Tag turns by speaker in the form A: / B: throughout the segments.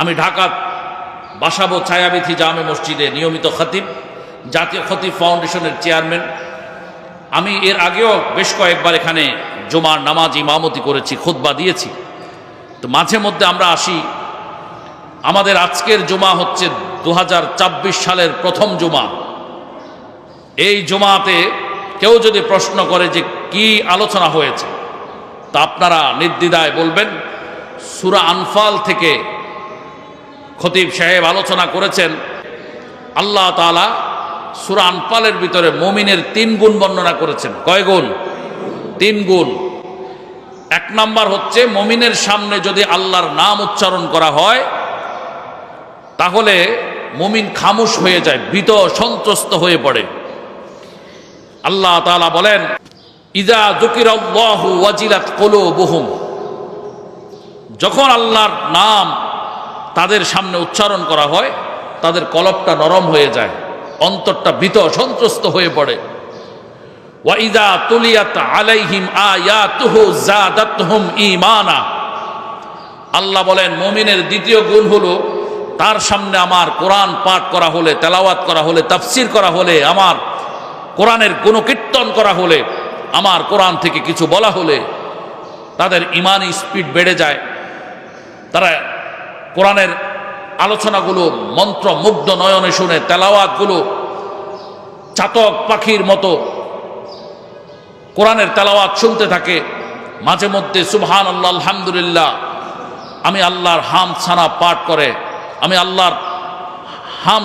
A: আমি ঢাকা বাসাবো ছায়াবিথি জামে মসজিদে নিয়মিত খতিব, জাতীয় খতিব ফাউন্ডেশনের চেয়ারম্যান। আমি এর আগেও বেশ কয়েকবার এখানে জুমার নামাজ ইমামতি করেছি, খুতবা দিয়েছি। তো মাঝে মধ্যে আমরা আসি। আমাদের আজকের জুমা হচ্ছে দু হাজার ছাব্বিশ সালের প্রথম জুমা। এই জুমাতে কেউ যদি প্রশ্ন করে যে কি আলোচনা হয়েছে, তা আপনারা নির্দ্বিধায় বলবেন। সুরা আনফাল থেকে খতিব সাহেব আলোচনা করেছেন, আল্লাহ তালা সুরান পালের ভিতরে মমিনের তিন গুণ বর্ণনা করেছেন। কয় গুণ? তিন গুণ। এক নাম্বার হচ্ছে মমিনের সামনে যদি আল্লাহর নাম উচ্চারণ করা হয়, তাহলে মমিন খামুশ হয়ে যায়, ভীত সন্ত্রস্ত হয়ে পড়ে। আল্লাহ তাআলা বলেন, ইদা দুকিরাল্লাহু ওয়াজিলাত কুলুবুহুম। যখন আল্লাহর নাম তাদের সামনে উচ্চারণ করা হয়, তাদের কলবটা নরম হয়ে যায়, অন্তরটা ভীত সন্ত্রস্ত হয়ে পড়ে। ওয়াইদা তুলিয়াত আলাইহিম আয়াতুহু ঈমানা। আল্লাহ বলেন, মমিনের দ্বিতীয় গুণ হলো, তার সামনে আমার কোরআন পাঠ করা হলে, তেলাওয়াত করা হলে, তাফসির করা হলে, আমার কোরআনের গুণকীর্তন করা হলে, আমার কোরআন থেকে কিছু বলা হলে, তাদের ইমানি স্পিড বেড়ে যায়। তারা কোরআনের আলোচনাগুলো মন্ত্র মুগ্ধ নয়নে শুনে, তেলাওয়াতগুলো, চাতক পাখির মতো কোরআনের তেলাওয়াত শুনতে থাকে। মাঝে মধ্যে সুবহান আল্লাহ আলহামদুলিল্লাহ, আমি আল্লাহর হাম ছানা পাঠ করে, আমি আল্লাহর হাম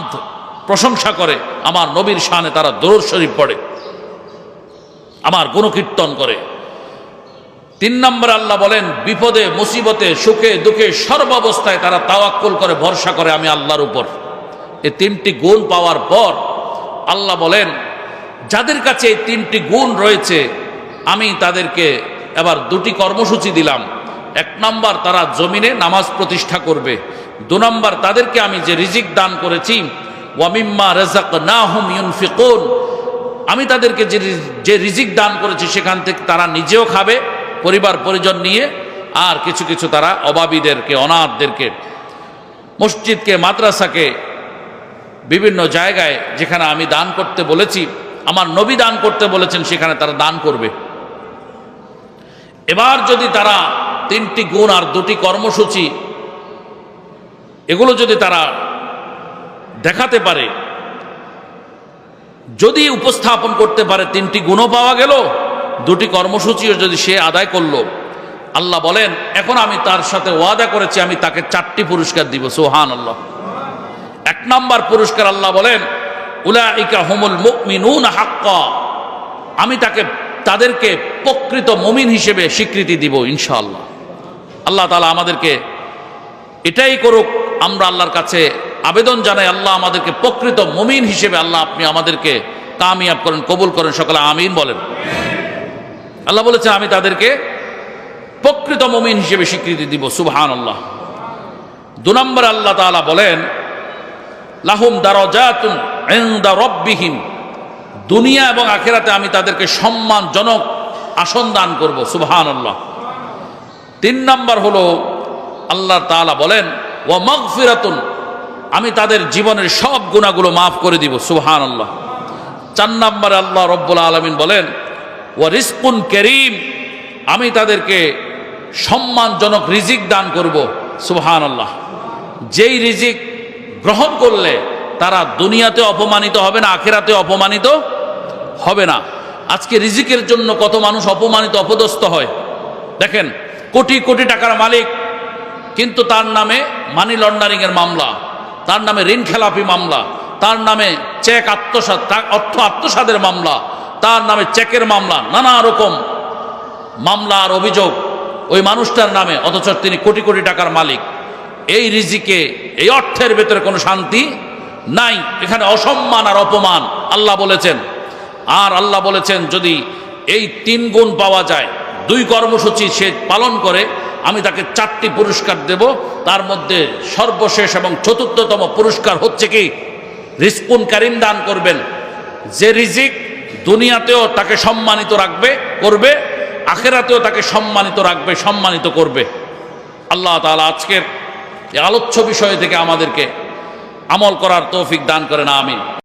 A: প্রশংসা করে, আমার নবীর শানে তারা দরুদ শরীফ পড়ে, আমার গুণকীর্তন করে। তিন নম্বর আল্লাহ বলেন, বিপদে, মুসিবতে, সুখে, দুঃখে সর্বাবস্থায় তারা তাওয়াক্কুল করে, ভরসা করে আমি আল্লাহর উপর। এই তিনটি গুণ পাওয়ার পর আল্লাহ বলেন, যাদের কাছে এই তিনটি গুণ রয়েছে, আমি তাদেরকে এবার দুটি কর্মসূচি দিলাম। এক নম্বর, তারা জমিনে নামাজ প্রতিষ্ঠা করবে। দু নম্বর, তাদেরকে আমি যে রিজিক দান করেছি ওয়ামিম্মা রেজাক না হুম ইউনফিকুন, আমি তাদেরকে যে যে রিজিক দান করেছি, সেখান থেকে তারা নিজেও খাবে পরিবার পরিজন নিয়ে আর কিছু কিছু তারা অভাবীদেরকে অনাথদেরকে, মসজিদকে, মাদ্রাসাকে বিভিন্ন জায়গায় যেখানে আমি দান করতে বলেছি, আমার নবী দান করতে বলেছেন, সেখানে তারা দান করবে। এবার যদি তারা তিনটি গুণ আর দুটি কর্মসূচি, এগুলো যদি তারা দেখাতে পারে, যদি উপস্থাপন করতে পারে, তিনটি গুণও পাওয়া গেল দুটি কর্মসূচিও যদি সে আদায় করল, আল্লাহ বলেন, এখন আমি তার সাথে ওয়াদা করেছি, আমি তাকে চারটি পুরস্কার দিব। সোহান আল্লাহ এক নম্বর পুরস্কার আল্লাহ বলেন, উলাইকা হুমুল মুমিনুন হাক্কা। আমি তাকে, তাদেরকে প্রকৃত মুমিন হিসেবে স্বীকৃতি দিব, ইনশাআল্লাহ। আল্লাহ তালা আমাদেরকে এটাই করুক, আমরা আল্লাহর কাছে আবেদন জানাই, আল্লাহ আমাদেরকে প্রকৃত মুমিন হিসেবে আল্লাহ আপনি আমাদেরকে কামিয়াব করেন, কবুল করেন, সকলে আমিন বলেন। আল্লাহ বলেছেন আমি তাদেরকে প্রকৃত মুমিন হিসেবে স্বীকৃতি দিব সুবহান আল্লাহ দু নম্বর আল্লাহ তাআলা বলেন, লাহুম দারজাতুন ইনদা রব্বিহিম, দুনিয়া এবং আখেরাতে আমি তাদেরকে সম্মানজনক আসন দান করব সুবহান আল্লাহ তিন নম্বর হলো, আল্লাহ তাআলা বলেন ও মগফিরাতুন, আমি তাদের জীবনের সব গুণাগুলো মাফ করে দিব সুবহান আল্লাহ চার নম্বরে আল্লাহ রব্বুল আলমিন বলেন ও করিম, আমি তাদেরকে সম্মানজনক রিজিক দান করব। সুবহান আল্লাহ যেই রিজিক গ্রহণ করলে তারা দুনিয়াতে অপমানিত হবে না, আখেরাতে অপমানিত হবে না। আজকে রিজিকের জন্য কত মানুষ অপমানিত, অপদস্থ হয়। দেখেন, কোটি কোটি টাকার মালিক, কিন্তু তার নামে মানি লন্ডারিংয়ের মামলা, তার নামে ঋণ খেলাপি মামলা, তার নামে চেক আত্মসাত, অর্থ আত্মসাদের মামলা তার নামে চেকের মামলা, নানা রকম মামলা আর অভিযোগ ওই মানুষটার নামে, অথচ তিনি কোটি কোটি টাকার মালিক। এই রিজিকে, এই অর্থের ভেতরে কোনো শান্তি নাই। এখানে অসম্মান আর অপমান আল্লাহ বলেছেন। আর আল্লাহ বলেছেন, যদি এই তিন গুণ পাওয়া যায়, দুই কর্মসূচি সে পালন করে, আমি তাকে চারটি পুরস্কার দেব। তার মধ্যে সর্বশেষ এবং চতুর্থতম পুরস্কার হচ্ছে কি? রিস্কুন কারিম দান করবেন। যে রিজিক দুনিয়াতেও তাকে সম্মানিত রাখবে, করবে, আখেরাতেও তাকে সম্মানিত রাখবে, সম্মানিত করবে। আল্লাহ তালা আজকের আলোচ্য বিষয় থেকে আমাদেরকে আমল করার তৌফিক দান করে না আমিন।